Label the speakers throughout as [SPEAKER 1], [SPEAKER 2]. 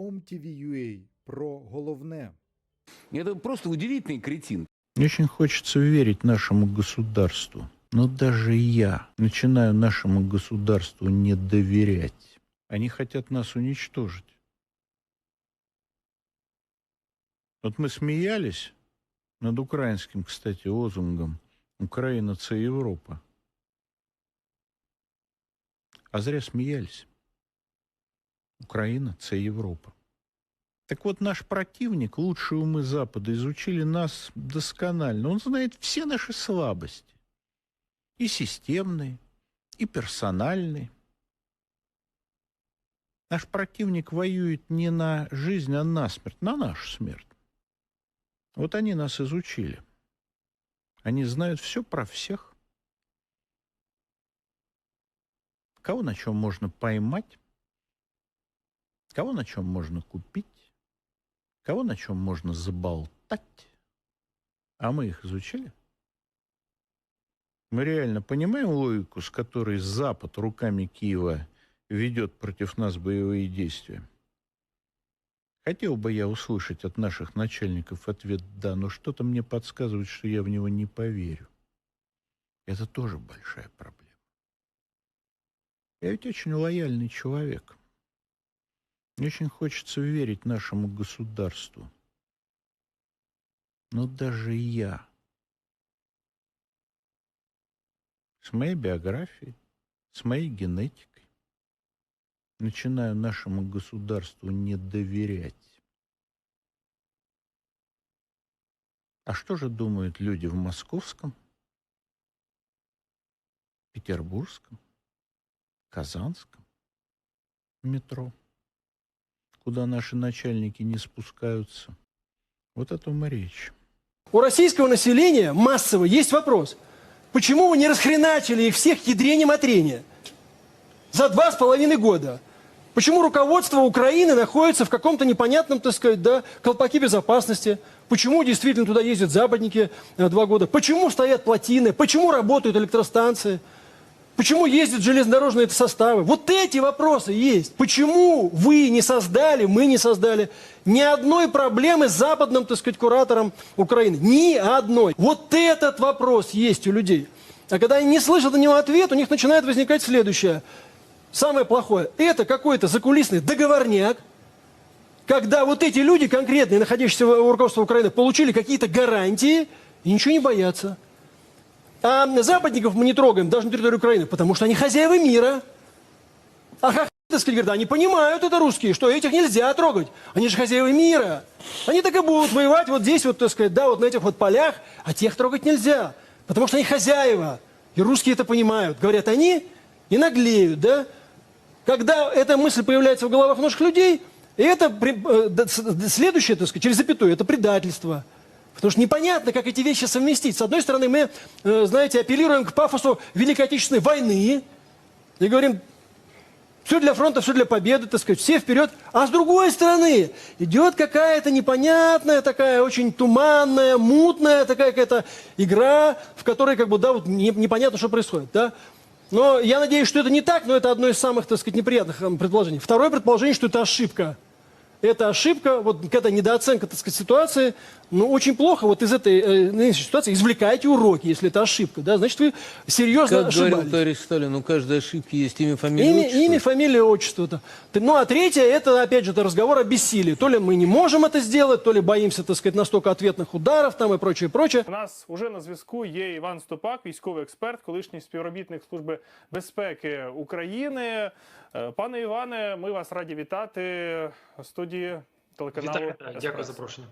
[SPEAKER 1] OMTV.ua про головне.
[SPEAKER 2] Это просто удивительный кретин.
[SPEAKER 3] Очень хочется верить нашему государству. Но даже я начинаю нашему государству не доверять. Они хотят нас уничтожить. Вот мы смеялись над украинским, кстати, лозунгом «Украина – це Европа». А зря смеялись. Украина – це Европа. Так вот, наш противник, лучшие умы Запада, изучили нас досконально. Он знает все наши слабости. И системные, и персональные. Наш противник воюет не на жизнь, а на смерть, на нашу смерть. Вот они нас изучили. Они знают все про всех. Кого на чем можно поймать, кого на чем можно купить, кого на чем можно заболтать. А мы их изучили? Мы реально понимаем логику, с которой Запад руками Киева ведет против нас боевые действия? Хотел бы я услышать от наших начальников ответ «да», но что-то мне подсказывает, что я в него не поверю. Это тоже большая проблема. Я ведь очень лояльный человек. Очень хочется верить нашему государству. Но даже я с моей биографией, с моей генетикой начинаю нашему государству не доверять. А что же думают люди в московском, петербургском, казанском метро, куда наши начальники не спускаются? Вот о том и речь.
[SPEAKER 4] У российского населения массово есть вопрос. Почему вы не расхреначили их всех ядрением отрения за два с половиной года? Почему руководство Украины находится в каком-то непонятном, так сказать, да, колпаке безопасности? Почему действительно туда ездят западники э, два года? Почему стоят плотины? Почему работают электростанции? Почему ездят железнодорожные составы? Вот эти вопросы есть. Почему вы не создали, мы не создали ни одной проблемы с западным, так сказать, куратором Украины? Ни одной. Вот этот вопрос есть у людей. А когда они не слышат на него ответ, у них начинает возникать следующее. Самое плохое – это какой-то закулисный договорняк, когда вот эти люди конкретные, находящиеся в руководстве Украины, получили какие-то гарантии и ничего не боятся. А западников мы не трогаем даже на территории Украины, потому что они хозяева мира. А как сказать, говорят, они понимают это русские, что этих нельзя трогать. Они же хозяева мира. Они так и будут воевать вот здесь, вот, так сказать, да, вот на этих вот полях, а тех трогать нельзя. Потому что они хозяева. И русские это понимают. Говорят они и наглеют, да. Когда эта мысль появляется в головах наших людей, и это э, следующее, так сказать, через запятую, это предательство. Потому что непонятно, как эти вещи совместить. С одной стороны, мы, э, знаете, апеллируем к пафосу Великой Отечественной войны и говорим, все для фронта, все для победы, так сказать, все вперед. А с другой стороны, идет какая-то непонятная, такая очень туманная, мутная такая какая-то игра, в которой как бы, да, вот непонятно, что происходит, да. Но я надеюсь, что это не так, но это одно из самых, так сказать, неприятных эм, предположений. Второе предположение, что это ошибка эта ошибка, вот какая-то недооценка, так сказать, ситуации, ну, очень плохо вот из этой э, нынешней ситуации извлекаете уроки, если это ошибка, да, значит, вы серьезно
[SPEAKER 5] как
[SPEAKER 4] ошибались.
[SPEAKER 5] говорил товарищ Сталин, у каждой ошибки есть имя, фамилия,
[SPEAKER 4] имя,
[SPEAKER 5] отчество.
[SPEAKER 4] Имя, фамилия, отчество. -то. Ну, а третье, это, опять же, это разговор о бессилии. То ли мы не можем это сделать, то ли боимся, так сказать, настолько ответных ударов там и прочее, прочее.
[SPEAKER 6] У нас уже на зв'язку є Іван Стопак, військовий експерт, колишній співробітник Служби безпеки України. Е, Пане Іване, ми вас раді вітати в студії телеканалу.
[SPEAKER 7] Вітаю. Дякую за запрошення.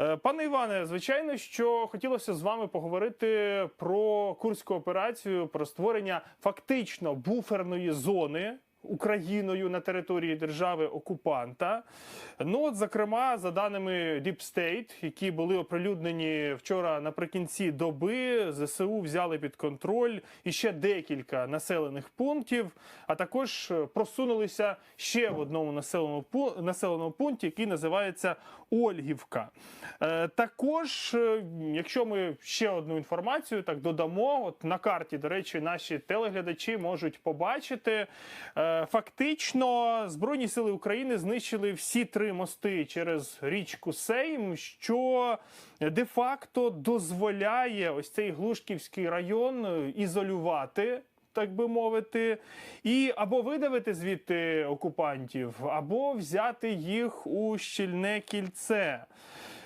[SPEAKER 6] Е, Пане Іване, звичайно, що хотілося з вами поговорити про курську операцію, про створення фактично буферної зони. Україною на території держави окупанта. Ну, от, зокрема, за даними Deep State, які були оприлюднені вчора наприкінці доби, ЗСУ взяли під контроль іще декілька населених пунктів, а також е, просунулися ще в одному населеному населеному пункті, який називається Ольгівка. Е, Також, е, якщо ми ще одну інформацію так додамо, от на карті, до речі, наші телеглядачі можуть побачити. Фактично, Збройні сили України знищили всі три мости через річку Сейм, що де-факто дозволяє ось цей Глушківський район ізолювати. Так би мовити, і або видавити звідти окупантів, або взяти їх у щільне кільце.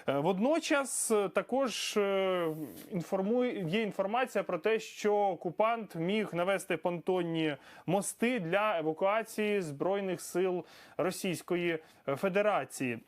[SPEAKER 6] Е, Водночас е, також е, інформує є інформація про те, що окупант міг навести понтонні мости для евакуації збройних сил Російської Федерації.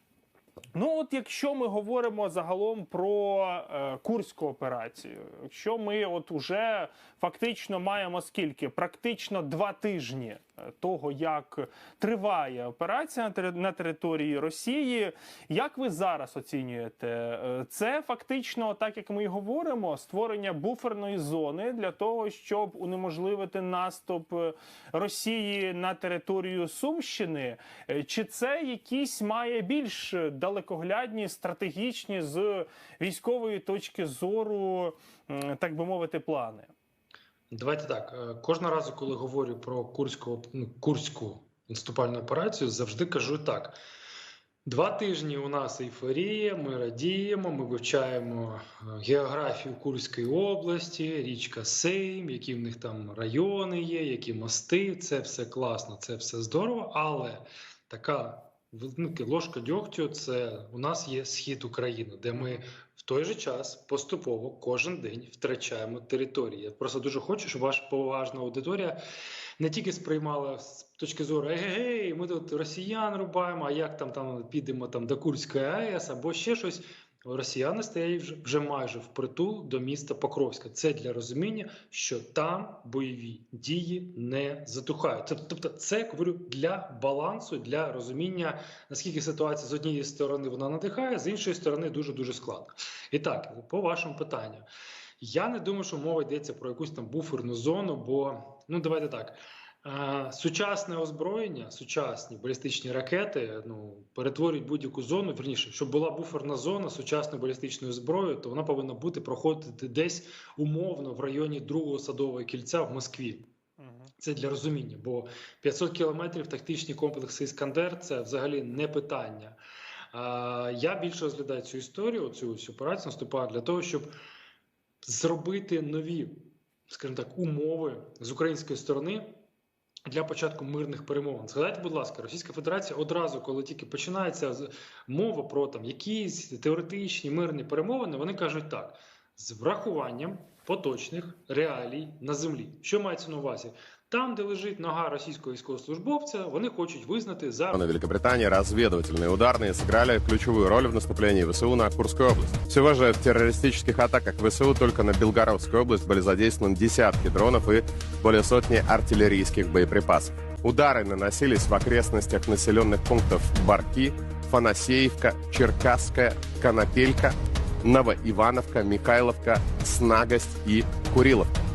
[SPEAKER 6] Ну, от якщо ми говоримо загалом про е, курську операцію, якщо ми от уже фактично маємо скільки? Практично два тижні того, як триває операція на території Росії. Як ви зараз оцінюєте? Е, Це фактично, так як ми й говоримо, створення буферної зони для того, щоб унеможливити наступ е, Росії на територію Сумщини, Е, чи це якісь має більш далекоглядні, стратегічні з військової точки зору, так би мовити, плани?
[SPEAKER 1] Давайте так. е, Кожного разу, коли говорю про курську, ну, курську наступальну операцію, завжди кажу так. Два тижні у нас ейфорія, ми радіємо, ми вивчаємо е, географію Курської області, річка Сейм, які в них там райони є, які мости. Це все класно, це все здорово, але така ложка дьогтю це у нас є схід України, де ми в той же час поступово кожен день втрачаємо території. Я просто дуже хочу, щоб ваша поважна аудиторія не тільки сприймала з точки зору егегей, ми тут росіян рубаємо, а як там там підемо там до Курської АЕС або ще щось. Росіяни стоять вже, майже впритул до міста Покровська. Це для розуміння, що там бойові дії не затухають. Тобто, це я говорю для балансу, для розуміння, наскільки ситуація з однієї сторони вона надихає, з іншої сторони дуже дуже складно. І так, по вашому питанню, я не думаю, що мова йдеться про якусь там буферну зону, бо ну давайте так. Сучасне озброєння, сучасні балістичні ракети ну, перетворюють будь-яку зону. Вірніше, щоб була буферна зона сучасної балістичної зброї, то вона повинна бути проходити десь умовно в районі другого садового кільця в Москві. Це для розуміння, бо 500 кілометрів тактичні комплекси Іскандер це взагалі не питання. Я більше розглядаю цю історію, цю всю операцію наступаю для того, щоб зробити нові, скажімо так, умови з української сторони. Для початку мирних перемовин. Згадайте, будь ласка, Російська Федерація одразу, коли тільки починається мова про там якісь теоретичні мирні перемовини, вони кажуть так: з врахуванням поточних реалій на землі. Що мається на увазі? Там, де лежить нога російського військовослужбовця, вони хочуть визнати за
[SPEAKER 7] На Великобритании разведывательные ударные сыграли ключевую роль в наступлении ВСУ на Курскую область. Всего же в террористических атаках ВСУ только на Белгородскую область были задействованы десятки дронов и более сотни артиллерийских боеприпасов. Удары наносились в окрестностях населенных пунктов Барки, Фанасеевка, Черкасская, Конопелька, Новоивановка, Михайловка, Снагость и Куриловка.